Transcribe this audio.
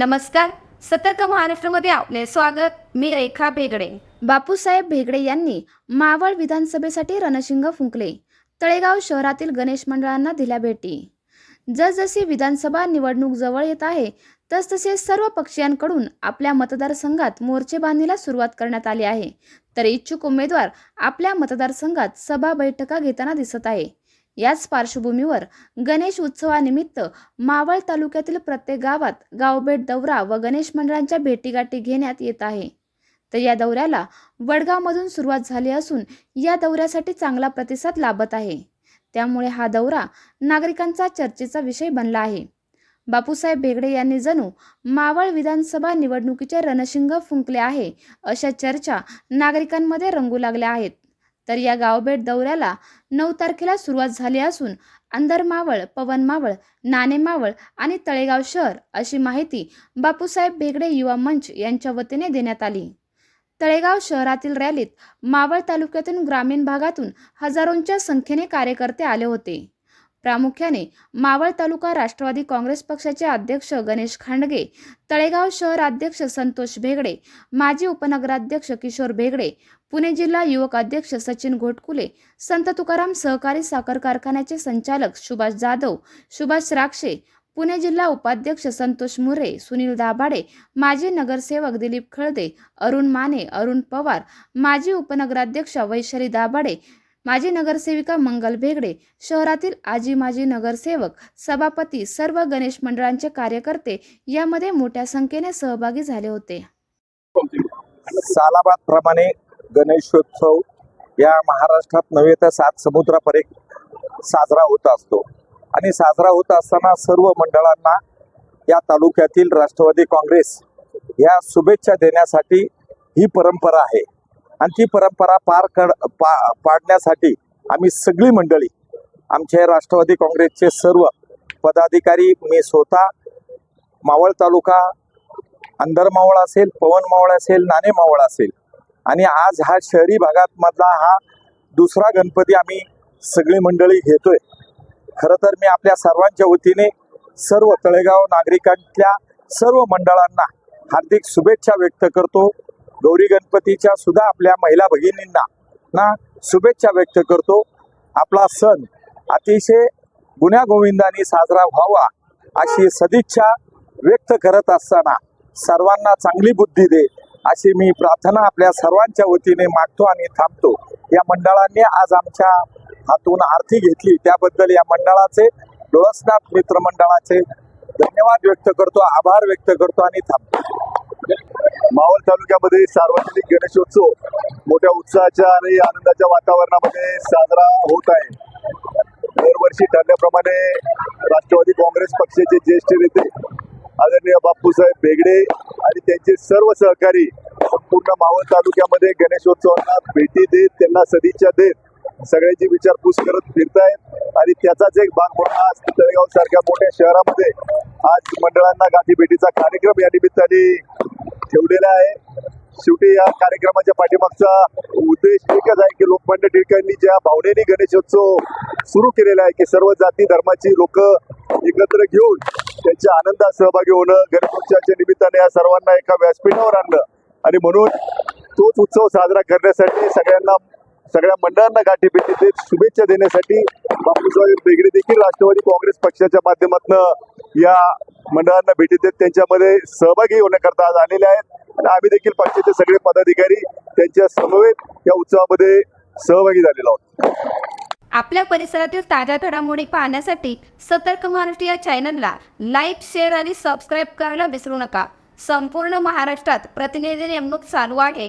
नमस्कार. सतर्क महाराष्ट्रामध्ये आपले स्वागत. मी रेखा भेगडे. बापूसाहेब भेगडे यांनी मावळ विधानसभेसाठी रणशिंग फुंकले. तळेगाव शहरातील गणेश मंडळांना दिल्या भेटी. जसजशी विधानसभा निवडणूक जवळ येत आहे तसतसे सर्व पक्षीयांकडून आपल्या मतदारसंघात मोर्चे बांधणीला सुरुवात करण्यात आली आहे. तर इच्छुक उमेदवार आपल्या मतदारसंघात सभा बैठका घेताना दिसत आहे. याच पार्श्वभूमीवर गणेश उत्सवानिमित्त मावळ तालुक्यातील प्रत्येक गावात गावभेट दौरा व गणेश मंडळांच्या भेटीगाठी घेण्यात येत आहे. तर या दौऱ्याला वडगावमधून सुरुवात झाली असून या दौऱ्यासाठी चांगला प्रतिसाद लाभत आहे. त्यामुळे हा दौरा नागरिकांचा चर्चेचा विषय बनला आहे. बापूसाहेब भेगडे यांनी जणू मावळ विधानसभा निवडणुकीचे रणशिंग फुंकले आहे अशा चर्चा नागरिकांमध्ये रंगू लागल्या आहेत. तर या गावभेट दौऱ्याला नऊ तारखेला सुरुवात झाली असून अंधरमावळ पवन मावळ नाणे मावळ आणि तळेगाव शहर अशी माहिती बापूसाहेब भेगडे युवा मंच यांच्या वतीने देण्यात आली. तळेगाव शहरातील रॅलीत मावळ तालुक्यातून ग्रामीण भागातून हजारोंच्या संख्येने कार्यकर्ते आले होते. प्रामुख्याने मावळ तालुका राष्ट्रवादी काँग्रेस पक्षाचे अध्यक्ष गणेश खांडगे तळेगाव शहर अध्यक्ष संतोष भेगडे माजी उपनगराध्यक्ष किशोर भेगडे पुणे जिल्हा युवक अध्यक्ष सचिन घोटकुले संत तुकाराम सहकारी साखर कारखान्याचे संचालक सुभाष जाधव सुभाष राक्षे पुणे जिल्हा उपाध्यक्ष संतोष मुरे सुनील दाभाडे माजी नगरसेवक दिलीप खळदे अरुण माने अरुण पवार माजी उपनगराध्यक्ष वैशाली दाभाडे माजी नगरसेविका मंगल भेगडे शहरातील आजी माजी नगरसेवक सभापती सर्व गणेश मंडळांचे कार्यकर्ते यामध्ये मोठ्या संख्येने सहभागी झाले होते. सालाबाद प्रमाणे गणेशोत्सव या महाराष्ट्रात नव्हे तर सात समुद्रापर्यंत साजरा होत असतो. आणि साजरा होत असताना सर्व मंडळांना या तालुक्यातील राष्ट्रवादी काँग्रेस या शुभेच्छा देण्यासाठी ही परंपरा आहे. आणि ती परंपरा पार कड पा पाडण्यासाठी आम्ही सगळी मंडळी आमचे राष्ट्रवादी काँग्रेसचे सर्व पदाधिकारी मी स्वतः मावळ तालुका अंधर मावळ असेल पवन मावळ असेल नाणे मावळ असेल. आणि आज हा शहरी भागात मधला हा दुसरा गणपती आम्ही सगळी मंडळी घेतोय. खरं तर मी आपल्या सर्वांच्या वतीने सर्व तळेगाव नागरिकांच्या सर्व मंडळांना हार्दिक शुभेच्छा व्यक्त करतो. गौरी गणपतीच्या सुद्धा आपल्या महिला भगिनींना ना शुभेच्छा व्यक्त करतो. आपला सण अतिशय गुण्यागोविंदाने साजरा व्हावा अशी सदिच्छा व्यक्त करत असताना सर्वांना चांगली बुद्धी दे अशी मी प्रार्थना आपल्या सर्वांच्या वतीने मागतो आणि थांबतो. या मंडळांनी आज आमच्या हातून आरती घेतली. त्याबद्दल या मंडळाचे डोळसनाथ मित्रमंडळाचे धन्यवाद व्यक्त करतो आभार व्यक्त करतो आणि थांबतो. मावळ तालुक्यामध्ये सार्वजनिक गणेशोत्सव मोठ्या उत्साहाच्या आणि आनंदाच्या वातावरणामध्ये साजरा होत आहे. दरवर्षी ठरल्याप्रमाणे राष्ट्रवादी काँग्रेस पक्षाचे ज्येष्ठ नेते आदरणीय बाप्पूसाहेब बेगडे आणि त्यांचे सर्व सहकारी संपूर्ण मावळ तालुक्यामध्ये गणेशोत्सवांना भेटी देत त्यांना सदिच्छा देत सगळ्याची विचारपूस करत फिरतायत. आणि त्याचाच एक भाग म्हणून आज तळेगाव सारख्या मोठ्या शहरामध्ये आज मंडळांना गाठी भेटीचा कार्यक्रम या निमित्ताने ठेवलेला आहे. शेवटी या कार्यक्रमाच्या पाठीमागचा उद्देश एकच आहे की लोकमान्य टिळकांनी ज्या भावनेने गणेशोत्सव सुरू केलेला आहे की सर्व जाती धर्माची लोक एकत्र घेऊन त्यांच्या आनंदात सहभागी होणं गणेशोत्सवाच्या निमित्ताने या सर्वांना एका व्यासपीठावर आणलं आणि म्हणून तोच उत्सव साजरा करण्यासाठी सगळ्यांना सगळ्या मंडळांना गाठी भेटी देत शुभेच्छा देण्यासाठी बापूसाहेब बेगडे देखील राष्ट्रवादी काँग्रेस पक्षाच्या माध्यमातून या मंडळांना भेटी देत त्यांच्यामध्ये सहभागी होण्याकरता आज आलेले आहेत. आणि आम्ही देखील पक्षाचे सगळे पदाधिकारी त्यांच्या समवेत या उत्सवामध्ये सहभागी झालेलो आहोत. आपल्या परिसरातील ताज्या घडामोडी पाहण्यासाठी सतर्क महाराष्ट्र या चॅनलला लाईक शेअर आणि सबस्क्राईब करायला विसरू नका. संपूर्ण महाराष्ट्रात प्रतिनिधी नेमणूक चालू आहे.